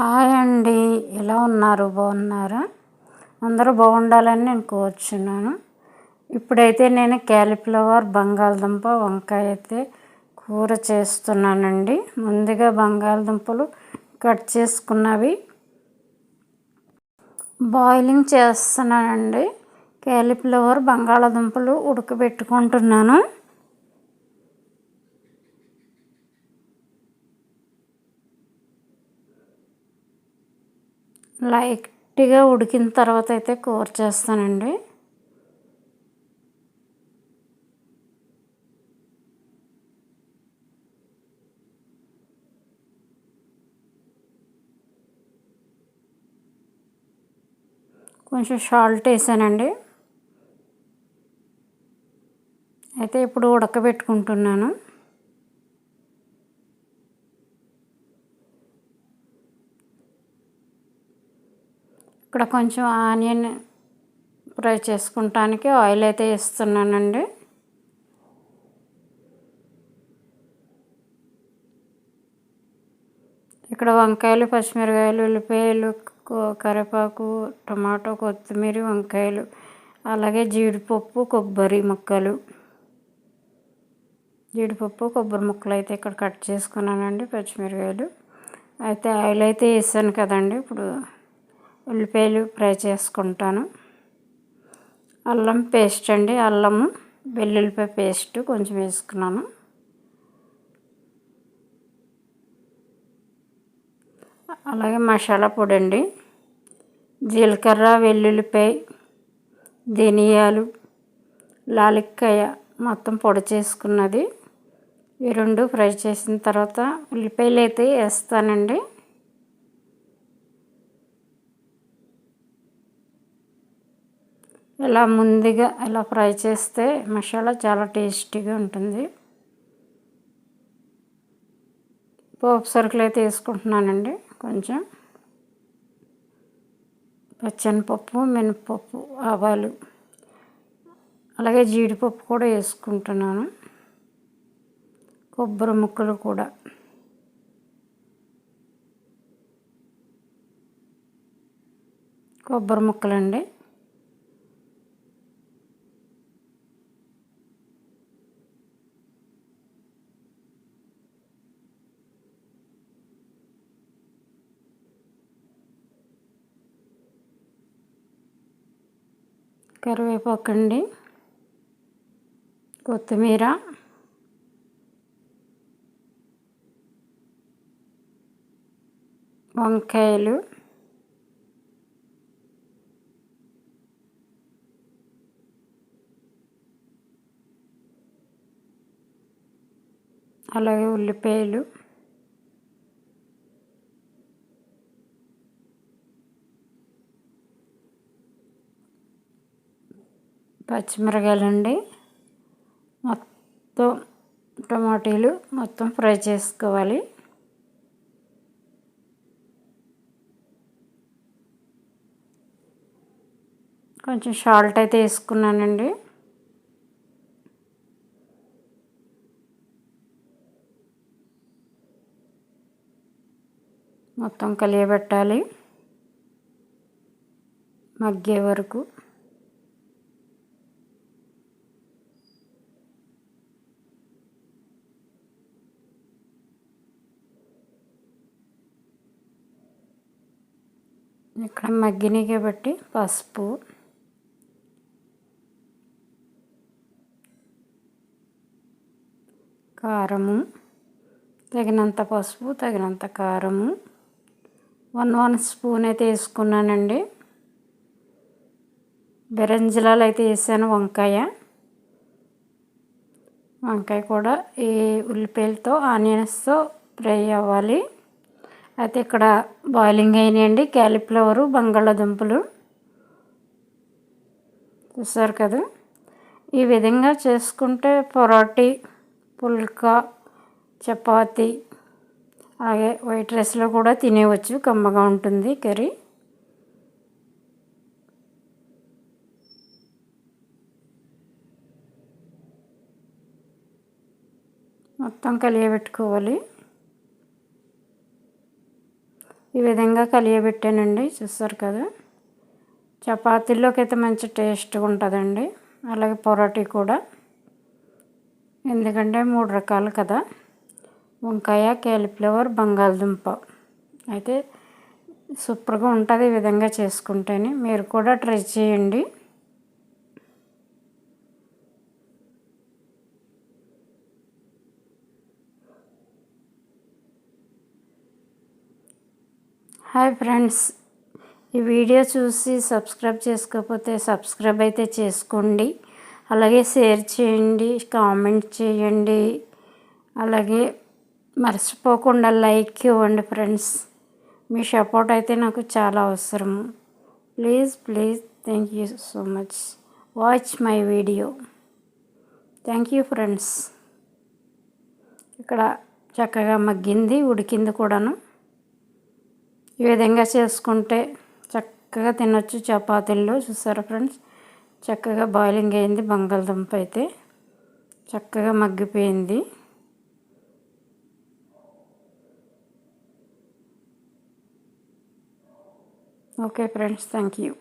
Hi అండి. ఎలా ఉన్నారు? బాగున్నారా? అందరూ బాగుండాలని నేను కోరుచున్నాను. ఇప్పుడైతే నేను క్యాలీఫ్లవర్ బంగాళదుంప వంకాయ అయితే కూర చేస్తున్నానండి. ముందుగా బంగాళదుంపలు కట్ చేసుకున్నవి బాయిలింగ్ చేస్తున్నానండి. క్యాలీఫ్లవర్ బంగాళదుంపలు ఉడకబెట్టుకుంటున్నాను. లైట్గా ఉడికిన తర్వాత అయితే కూర చేస్తానండి. కొంచెం సాల్ట్ వేసానండి. అయితే ఇప్పుడు ఉడకబెట్టుకుంటున్నాను. ఇక్కడ కొంచెం ఆనియన్ ఫ్రై చేసుకుంటానికి ఆయిల్ అయితే ఇస్తున్నానండి ఇక్కడ వంకాయలు పచ్చిమిరకాయలు ఉల్లిపాయలు కరివేపాకు టమాటో కొత్తిమీర వంకాయలు అలాగే జీడిపప్పు కొబ్బరి ముక్కలు. జీడిపప్పు కొబ్బరి ముక్కలు అయితే ఇక్కడ కట్ చేసుకున్నానండి పచ్చిమిరకాయలు. అయితే ఆయిల్ అయితే వేసాను కదండి ఇప్పుడు ఉల్లిపాయలు ఫ్రై చేసుకుంటాను. అల్లం పేస్ట్ అండి. అల్లము వెల్లుల్లిపాయ పేస్ట్ కొంచెం వేసుకున్నాను. అలాగే మసాలా పొడి అండి. జీలకర్ర వెల్లుల్లిపాయ ధనియాలు లాలిక్కాయ మొత్తం పొడి చేసుకున్నది. ఈ రెండు ఫ్రై చేసిన తర్వాత ఉల్లిపాయలు అయితే వేస్తానండి. ఇలా ముందుగా ఇలా ఫ్రై చేస్తే మసాలా చాలా టేస్టీగా ఉంటుంది. పోపు సరుకులు అయితే వేసుకుంటున్నానండి కొంచెం. పచ్చనిపప్పు మినపప్పు ఆవాలు అలాగే జీడిపప్పు కూడా వేసుకుంటున్నాను. కొబ్బరి ముక్కలు కూడా. కొబ్బరి ముక్కలండి. కరివేపాకండి కొత్తిమీర వంకాయలు అలాగే ఉల్లిపాయలు. పచ్చిమిరకాయలండి. మొత్తం టమాటీలు మొత్తం ఫ్రై చేసుకోవాలి. కొంచెం సాల్ట్ అయితే వేసుకున్నానండి. మొత్తం కలియబెట్టాలి. మగ్గే వరకు. ఇక్కడ మగ్గినగా కాబట్టి పసుపు. కారము. తగినంత పసుపు తగినంత కారము. వన్ వన్ స్పూన్ అయితే వేసుకున్నానండి. బెరంజిలాలు అయితే వేసాను వంకాయ. వంకాయ కూడా ఈ ఉల్లిపాయలతో ఆనియన్స్తో ఫ్రై అవ్వాలి. అయితే ఇక్కడ బాయిలింగ్ అయినాయండి. క్యాలీఫ్లవరు బంగాళాదుంపలు. చూసారు కదా? ఈ విధంగా చేసుకుంటే పొరాటీ పుల్కా చపాతి అలాగే వైట్ రైస్లో కూడా తినేవచ్చు. కమ్మగా ఉంటుంది కర్రీ. మొత్తం కలియబెట్టుకోవాలి. ఈ విధంగా కలియబెట్టానండి చూస్తారు కదా? చపాతీల్లోకి అయితే మంచి టేస్ట్గా ఉంటుందండి అలాగే పొరాటీ కూడా. ఎందుకంటే మూడు రకాలు కదా? వంకాయ క్యాలిఫ్లవర్ బంగాళదుంప. అయితే సూపర్గా ఉంటుంది ఈ విధంగా చేసుకుంటేనే. మీరు కూడా ట్రై చేయండి. హాయ్ ఫ్రెండ్స్ ఈ వీడియో చూసి సబ్స్క్రైబ్ చేసుకోకపోతే సబ్స్క్రైబ్ అయితే చేసుకోండి. అలాగే షేర్ చేయండి కామెంట్ చేయండి. అలాగే మర్చిపోకుండా లైక్ ఇవ్వండి ఫ్రెండ్స్ మీ సపోర్ట్ అయితే నాకు చాలా అవసరం. Please please thank you so much watch my video thank you friends ఇక్కడ చక్కగా మగ్గింది ఉడికింది కూడాను. ఈ విధంగా చేసుకుంటే చక్కగా తినొచ్చు చపాతీల్లో. చూసారా ఫ్రెండ్స్? చక్కగా బాయిలింగ్ అయింది బంగాళదుంప అయితే. చక్కగా మగ్గిపోయింది. Okay friends thank you